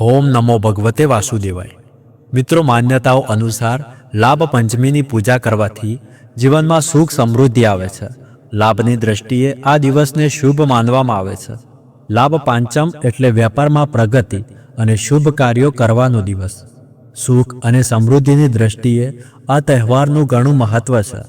ઓમ નમો ભગવતે વાસુદેવાય. મિત્રો, માન્યતાઓ અનુસાર લાભ પંચમીની પૂજા કરવાથી જીવનમાં સુખ સમૃદ્ધિ આવે છે. લાભની દ્રષ્ટિએ આ દિવસને શુભ માનવામાં આવે છે. લાભ પાંચમ એટલે વેપારમાં પ્રગતિ અને શુભ કાર્યો કરવાનો દિવસ. સુખ અને સમૃદ્ધિની દ્રષ્ટિએ આ તહેવારનું ઘણું મહત્વ છે.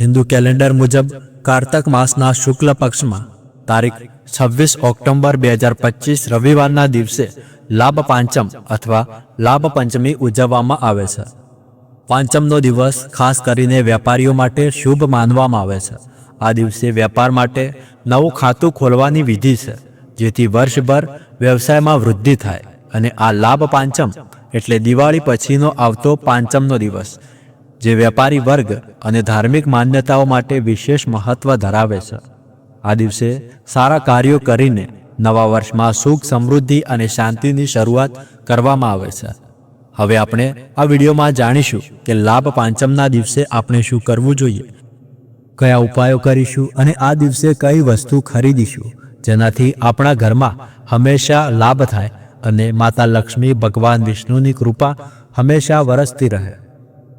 હિન્દુ કેલેન્ડર મુજબ કારતક માસના શુક્લ પક્ષમાં તારીખ છવ્વીસ ઓક્ટોબર બે હજાર પચીસ રવિવારના દિવસે લાભ પાંચમ અથવા લાભ પંચમી ઉજવવામાં આવે છે. પાંચમનો દિવસ ખાસ કરીને વેપારીઓ માટે શુભ માનવામાં આવે છે. આ દિવસે વેપાર માટે નવું ખાતું ખોલવાની વિધિ છે, જેથી વર્ષભર વ્યવસાયમાં વૃદ્ધિ થાય અને આ લાભ પાંચમ એટલે દિવાળી પછીનો આવતો પાંચમનો દિવસ, જે વેપારી વર્ગ અને ધાર્મિક માન્યતાઓ માટે વિશેષ મહત્વ ધરાવે છે. આ દિવસે સારા કાર્યો કરીને નવા વર્ષમાં સુખ સમૃદ્ધિ અને શાંતિની શરૂઆત કરવામાં આવે છે. હવે આપણે આ વિડીયોમાં જાણીશું કે લાભ પાંચમના દિવસે આપણે શું કરવું જોઈએ. કયા ઉપાયો કરીશું અને આ દિવસે કઈ વસ્તુ ખરીદીશું જેનાથી આપણા ઘરમાં હંમેશા લાભ થાય અને માતા લક્ષ્મી ભગવાન વિષ્ણુની કૃપા હંમેશા વરસતી રહે.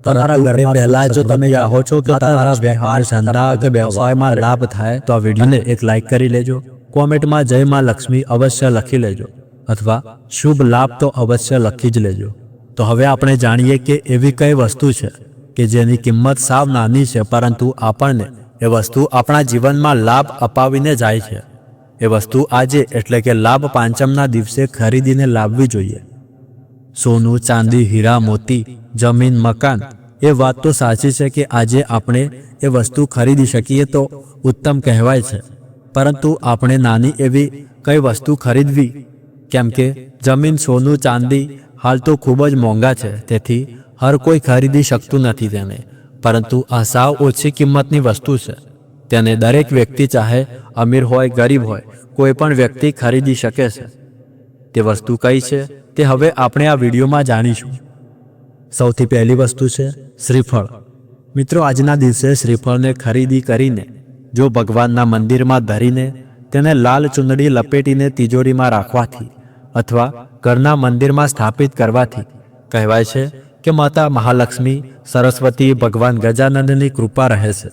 તમારા ઘરે પહેલા જો તમે ચાહો છો કે તમારા વ્યવહાર ધંધા કે વ્યવસાયમાં લાભ થાય તો આ વિડીયોને એક લાઈક કરી લેજો. કોમેન્ટમાં જય માં લક્ષ્મી અવશ્ય લખી લેજો. અથવા શુભ લાભ તો અવશ્ય લખી જ લેજો. તો હવે આપણે જાણીએ કે એવી કઈ વસ્તુ છે કે જેની કિંમત સાવ નાની છે, પરંતુ આપણને એ વસ્તુ આપણા જીવનમાં લાભ અપાવીને જાય છે. એ વસ્તુ આજે એટલે કે લાભ પાંચમના દિવસે ખરીદીને લાવવી જોઈએ. સોનું, ચાંદી, હીરા, મોતી, જમીન, મકાન, એ વાત તો સાચી છે કે આજે આપણે એ વસ્તુ ખરીદી શકીએ તો ઉત્તમ કહેવાય છે. પરંતુ આપણે નાની એવી કઈ વસ્તુ ખરીદવી? કેમ કે જમીન, સોનું, ચાંદી હાલ તો ખૂબ જ મોંઘા છે, તેથી હર કોઈ ખરીદી શકતું નથી તેને. પરંતુ આ સાવ ઓછી કિંમતની વસ્તુ છે. તેને દરેક વ્યક્તિ ચાહે અમીર હોય, ગરીબ હોય, કોઈ પણ વ્યક્તિ ખરીદી શકે છે. તે વસ્તુ કઈ છે તે હવે આપણે આ વિડીયોમાં જાણીશું. સૌથી પહેલી વસ્તુ છે શ્રીફળ. મિત્રો, આજના દિવસે શ્રીફળને ખરીદી કરીને જો ભગવાનના મંદિરમાં ધરીને તેને લાલ ચુંદડી લપેટીને તિજોરીમાં રાખવાથી અથવા ઘરના મંદિરમાં સ્થાપિત કરવાથી કહેવાય છે કે માતા મહાલક્ષ્મી સરસ્વતી ભગવાન ગજાનંદની કૃપા રહે છે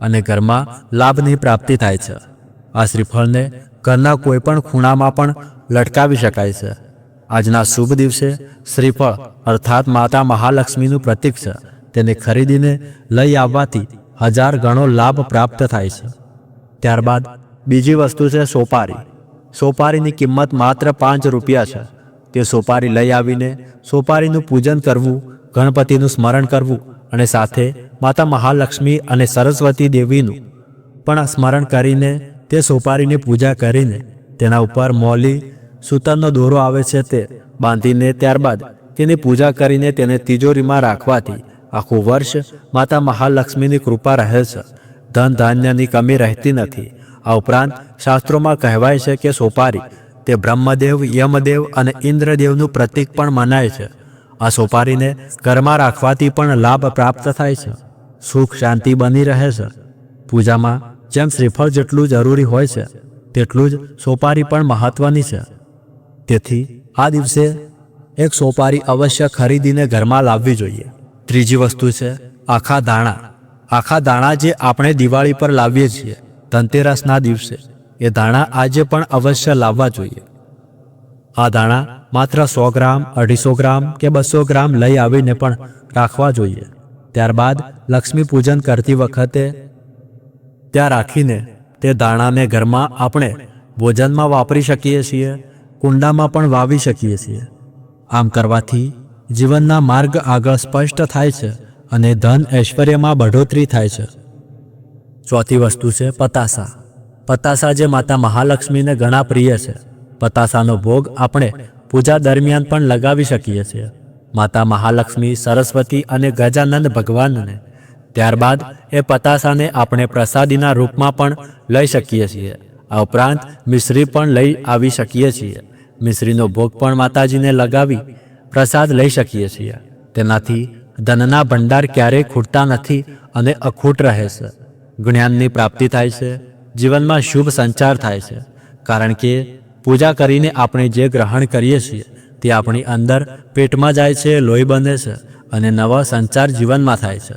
અને ઘરમાં લાભની પ્રાપ્તિ થાય છે. આ શ્રીફળને ઘરના કોઈપણ ખૂણામાં પણ લટકાવી શકાય છે. આજના શુભ દિવસે શ્રીફળ અર્થાત માતા મહાલક્ષ્મીનું પ્રતીક છે. તેને ખરીદીને લઈ આવવાથી હજાર ગણો લાભ પ્રાપ્ત થાય છે. ત્યારબાદ બીજી વસ્તુ છે સોપારી. સોપારીની કિંમત માત્ર પાંચ રૂપિયા છે. તે સોપારી લઈ આવીને સોપારીનું પૂજન કરવું, ગણપતિનું સ્મરણ કરવું અને સાથે માતા મહાલક્ષ્મી અને સરસ્વતી દેવીનું. પણ સ્મરણ કરીને તે સોપારીની પૂજા કરીને તેના ઉપર મોલી, સૂતરનો દોરો આવે છે તે બાંધીને ત્યારબાદ તેની પૂજા કરીને તેને તિજોરીમાં રાખવાથી આખું વર્ષ માતા મહાલક્ષ્મીની કૃપા રહે છે. ધન ધાન્યની કમી રહેતી નથી. આ ઉપરાંત શાસ્ત્રોમાં કહેવાય છે કે સોપારી તે બ્રહ્મદેવ, યમદેવ અને ઇન્દ્રદેવનું પ્રતીક પણ મનાય છે. આ સોપારીને ઘરમાં રાખવાથી પણ લાભ પ્રાપ્ત થાય છે. સુખ, શાંતિ બની રહે છે. પૂજામાં જેમ શ્રીફળ જેટલું જરૂરી હોય છે, તેટલું જ સોપારી પણ મહત્વની છે. તેથી આ દિવસે એક સોપારી અવશ્ય ખરીદીને ઘરમાં લાવવી જોઈએ. ત્રીજી વસ્તુ છે આખા દાણા. આખા દાણા જે આપણે દિવાળી પર લાવીએ છીએ, ધનતેરસના દિવસે, એ દાણા આજે પણ અવશ્ય લાવવા જોઈએ. આ દાણા માત્ર સો ગ્રામ, અઢીસો ગ્રામ કે બસો ગ્રામ લઈ આવીને પણ રાખવા જોઈએ. ત્યારબાદ લક્ષ્મી પૂજન કરતી વખતે ત્યાં રાખીને તે દાણાને ઘરમાં આપણે ભોજનમાં વાપરી શકીએ છીએ, કુંડામાં પણ વાવી શકીએ છીએ. આમ કરવાથી જીવનના માર્ગ આગળ સ્પષ્ટ થાય છે અને ધન ઐશ્વર્યમાં બઢોતરી થાય છે. ચોથી વસ્તુ છે પતાસા પતાસા જે માતા મહાલક્ષ્મીને ઘણા પ્રિય છે. પતાસાનો ભોગ આપણે પૂજા દરમિયાન પણ લગાવી શકીએ છીએ. માતા મહાલક્ષ્મી સરસ્વતી અને ગજાનંદ ભગવાનને ત્યારબાદ એ પતાસાને આપણે પ્રસાદીના રૂપમાં પણ લઈ શકીએ છીએ. આ ઉપરાંત મિશ્રી પણ લઈ આવી શકીએ છીએ. મિશ્રીનો ભોગ પણ માતાજીને લગાવી પ્રસાદ લઈ શકીએ છીએ. તેનાથી ધનના ભંડાર ક્યારેય ખૂટતા નથી અને અખૂટ રહે છે. જ્ઞાનની પ્રાપ્તિ થાય છે. જીવનમાં શુભ સંચાર થાય છે. કારણ કે પૂજા કરીને આપણે જે ગ્રહણ કરીએ છીએ, તે આપણી અંદર પેટમાં જાય છે, લોહી બંધે છે અને નવા સંચાર જીવનમાં થાય છે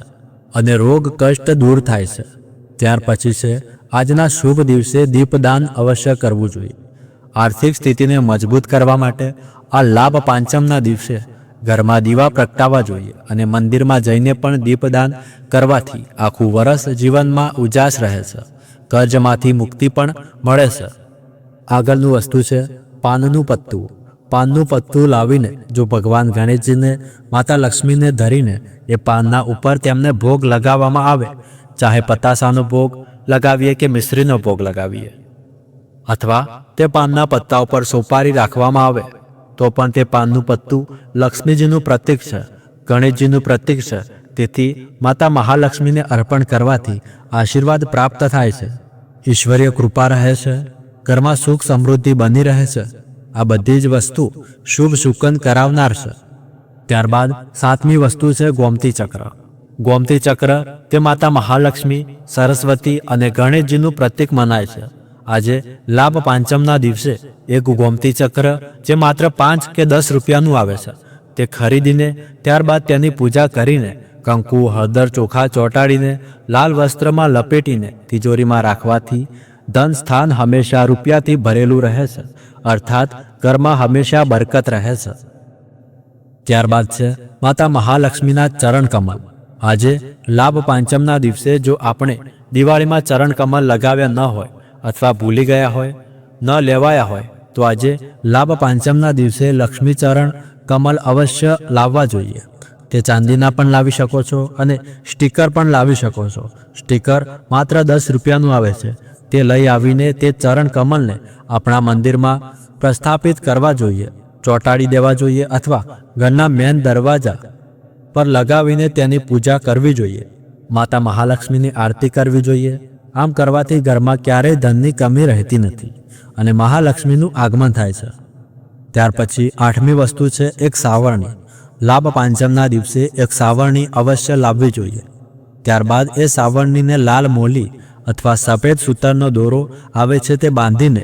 અને રોગ, કષ્ટ દૂર થાય છે. ત્યાર પછી છે, આજના શુભ દિવસે દીપદાન અવશ્ય કરવું જોઈએ. આર્થિક સ્થિતિને મજબૂત કરવા માટે આ લાભ પાંચમના દિવસે ઘરમાં દીવા પ્રગટાવવા જોઈએ અને મંદિરમાં જઈને પણ દીપદાન કરવાથી આખું વરસ જીવનમાં ઉજાસ રહે છે. કર્જમાંથી મુક્તિ પણ મળે છે. આગળનું વસ્તુ છે પાનનું પત્તું. પાનનું પત્તું લાવીને જો ભગવાન ગણેશજીને, માતા લક્ષ્મીને ધરીને એ પાનના ઉપર તેમને ભોગ લગાવવામાં આવે, ચાહે પતાસાનો ભોગ લગાવીએ કે મિશ્રીનો ભોગ લગાવીએ. અથવા તે પાનના પત્તા ઉપર સોપારી રાખવામાં આવે. તો પણ તે પાનનું પત્તું લક્ષ્મીજીનું પ્રતીક છે, ગણેશજીનું પ્રતીક છે. તેથી માતા મહાલક્ષ્મીને અર્પણ કરવાથી આશીર્વાદ પ્રાપ્ત થાય છે. ઈશ્વરીય કૃપા રહે છે, ઘરમાં સુખ સમૃદ્ધિ બની રહે છે. આ બધી જ વસ્તુ શુભ શુકન કરાવનાર છે. ત્યારબાદ સાતમી વસ્તુ છે ગોમતી ચક્ર. ગોમતી ચક્ર તે માતા મહાલક્ષ્મી, સરસ્વતી અને ગણેશજીનું પ્રતીક મનાય છે. આજે લાભ પાંચમના દિવસે એક ગોમતી ચક્ર જે માત્ર પાંચ કે દસ રૂપિયાનું આવે છે. તે ખરીદીને ત્યારબાદ તેની પૂજા કરીને કંકુ, હળદર ચોખા ચોંટાડીને, લાલ વસ્ત્રમાં લપેટીને તિજોરીમાં રાખવાથી ધન સ્થાન હંમેશા રૂપિયાથી ભરેલું રહે છે, અર્થાત ઘરમાં હંમેશા બરકત રહે છે. ત્યારબાદ છે માતા મહાલક્ષ્મીના ચરણ કમલ. આજે લાભ પાંચમના દિવસે જો આપણે દિવાળીમાં ચરણ કમલ લગાવ્યા ન હોય અથવા ભૂલી ગયા હોય, ન લેવાયા હોય, તો આજે લાભ પાંચમના દિવસે લક્ષ્મી ચરણ કમલ અવશ્ય લાવવા જોઈએ. તે ચાંદીના પણ લાવી શકો છો અને સ્ટીકર પણ લાવી શકો છો. સ્ટીકર માત્ર દસ રૂપિયાનું આવે છે. તે લઈ આવીને તે ચરણ કમલને આપણા મંદિરમાં પ્રસ્થાપિત કરવા જોઈએ. ચોંટાડી દેવા જોઈએ અથવા ઘરના મેન દરવાજા પર લગાવીને તેની પૂજા કરવી જોઈએ. માતા મહાલક્ષ્મીની આરતી કરવી જોઈએ. આમ કરવાથી ઘરમાં ક્યારેય ધનની કમી રહેતી નથી અને મહાલક્ષ્મીનું આગમન થાય છે. ત્યાર પછી આઠમી વસ્તુ છે એક સાવરણી. લાભ પાંચમના દિવસે એક સાવરણી અવશ્ય લાવવી જોઈએ. ત્યારબાદ એ સાવરણીને લાલ મોલી અથવા સફેદ સૂતરનો દોરો આવે છે તે બાંધીને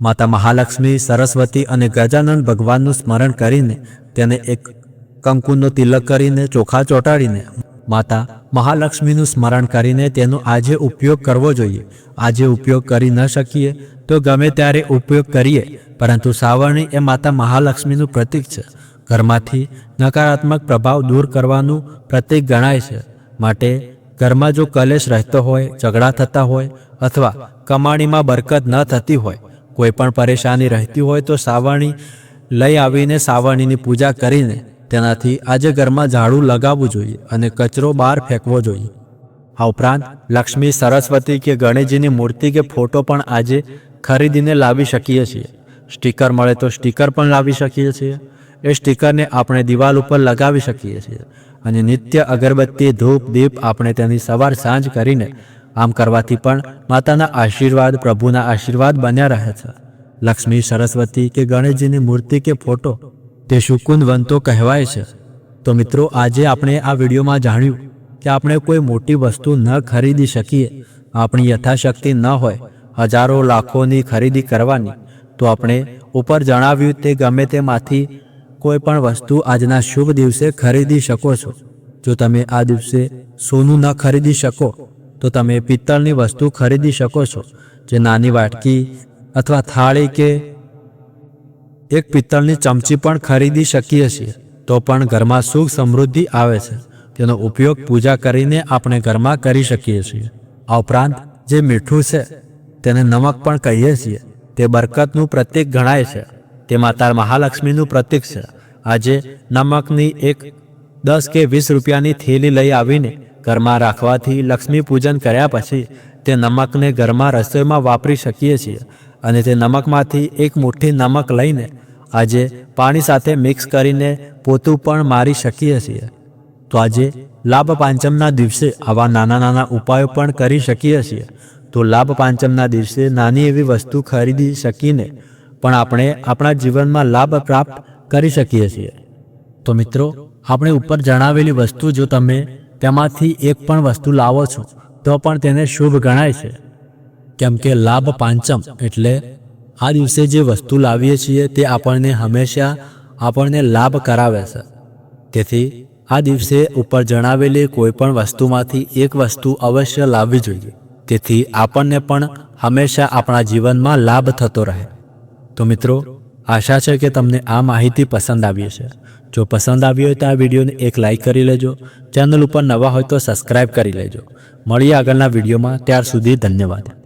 માતા મહાલક્ષ્મી, સરસ્વતી અને ગજાનંદ ભગવાનનું સ્મરણ કરીને તેને એક કંકુનો તિલક કરીને ચોખા ચોંટાડીને માતા, મહાલક્ષ્મીનું સ્મરણ કરીને તેનો આજે ઉપયોગ કરવો જોઈએ. આજે ઉપયોગ કરી ન શકીએ તો ગમે ત્યારે ઉપયોગ કરીએ, પરંતુ સાવરણી એ માતા મહાલક્ષ્મીનું પ્રતીક છે. ઘરમાંથી નકારાત્મક પ્રભાવ દૂર કરવાનું પ્રતીક ગણાય છે. માટે ઘરમાં જો કલેશ રહેતો હોય, ઝઘડા થતા હોય અથવા કમાણીમાં બરકત ન થતી હોય, કોઈ પણ પરેશાની રહેતી હોય તો સાવરણી લઈ આવીને સાવરણીની પૂજા કરીને તેનાથી આજે ઘરમાં ઝાડુ લગાવવું જોઈએ અને કચરો બહાર ફેંકવો જોઈએ. આ ઉપરાંત લક્ષ્મી સરસ્વતી કે ગણેશજીની મૂર્તિ કે ફોટો પણ આજે ખરીદીને લાવી શકીએ છીએ. સ્ટીકર મળે તો સ્ટીકર પણ લાવી શકીએ છીએ. એ સ્ટીકરને આપણે દિવાલ ઉપર લગાવી શકીએ છીએ અને નિત્ય અગરબત્તી, ધૂપ, દીપ આપણે તેની સવાર સાંજ કરીને આમ કરવાથી પણ માતાના આશીર્વાદ, પ્રભુના આશીર્વાદ બન્યા રહે છે. લક્ષ્મી સરસ્વતી કે ગણેશજીની મૂર્તિ કે ફોટો તે શુકુંદવંતો કહેવાય છે. તો મિત્રો, આજે આપણે આ વિડીયોમાં જાણ્યું કે આપણે કોઈ મોટી વસ્તુ ન ખરીદી શકીએ, આપણી યથાશક્તિ ન હોય, હજારો લાખોની ખરીદી કરવાની, તો આપણે ઉપર જણાવ્યું તે ગમે તેમાંથી કોઈ પણ વસ્તુ આજના શુભ દિવસે ખરીદી શકો છો. જો તમે આ દિવસે સોનું ન ખરીદી શકો, તો તમે પિત્તળની વસ્તુ ખરીદી શકો છો, જે નાની વાટકી અથવા થાળી કે એક પિત્તળની ચમચી પણ ખરીદી શકીએ છીએ, તો પણ ઘરમાં સુખ સમૃદ્ધિ આવે છે. તેનો ઉપયોગ પૂજા કરીને આપણે ઘરમાં કરી શકીએ છીએ. આ ઉપરાંત, જે મીઠું છે, તેને નમક પણ કહીએ છીએ. તે બરકતનું પ્રતીક ગણાય છે. તે માતા મહાલક્ષ્મીનું પ્રતીક છે. આજે નમકની એક દસ કે વીસ રૂપિયાની થેલી લઈ આવીને ઘરમાં રાખવાથી લક્ષ્મી પૂજન કર્યા પછી તે નમકને ઘરમાં રસોઈમાં વાપરી શકીએ છીએ. અને તે નમકમાંથી એક મુઠ્ઠી નમક લઈને આજે પાણી સાથે મિક્સ કરીને પોતું પણ મારી શકીએ છીએ. તો આજે લાભ પાંચમના દિવસે આવા નાના નાના ઉપાયો પણ કરી શકીએ છીએ. તો લાભ પાંચમના દિવસે નાની એવી વસ્તુ ખરીદી શકીને પણ આપણે આપણા જીવનમાં લાભ પ્રાપ્ત કરી શકીએ છીએ. તો મિત્રો, આપણે ઉપર જણાવેલી વસ્તુ જો તમે તેમાંથી એક પણ વસ્તુ લાવો છો, તો પણ તેને શુભ ગણાય છે. કેમ કે લાભ પાંચમ એટલે આ દિવસે જે વસ્તુ લાવીએ છીએ તે આપણને હંમેશા આપણને લાભ કરાવે છે. તેથી આ દિવસે ઉપર જણાવેલી કોઈ પણ વસ્તુમાંથી એક વસ્તુ અવશ્ય લાવવી જોઈએ. તેથી આપણને પણ હંમેશા આપણા જીવનમાં લાભ થતો રહે. તો મિત્રો, આશા છે કે તમને આ માહિતી પસંદ આવી હશે. જો પસંદ આવી હોય તો આ વિડીયોને એક લાઈક કરી લેજો. ચેનલ ઉપર નવા હોય તો સબસ્ક્રાઈબ કરી લેજો. મળીએ આગળના વિડીયોમાં. ત્યાર સુધી ધન્યવાદ.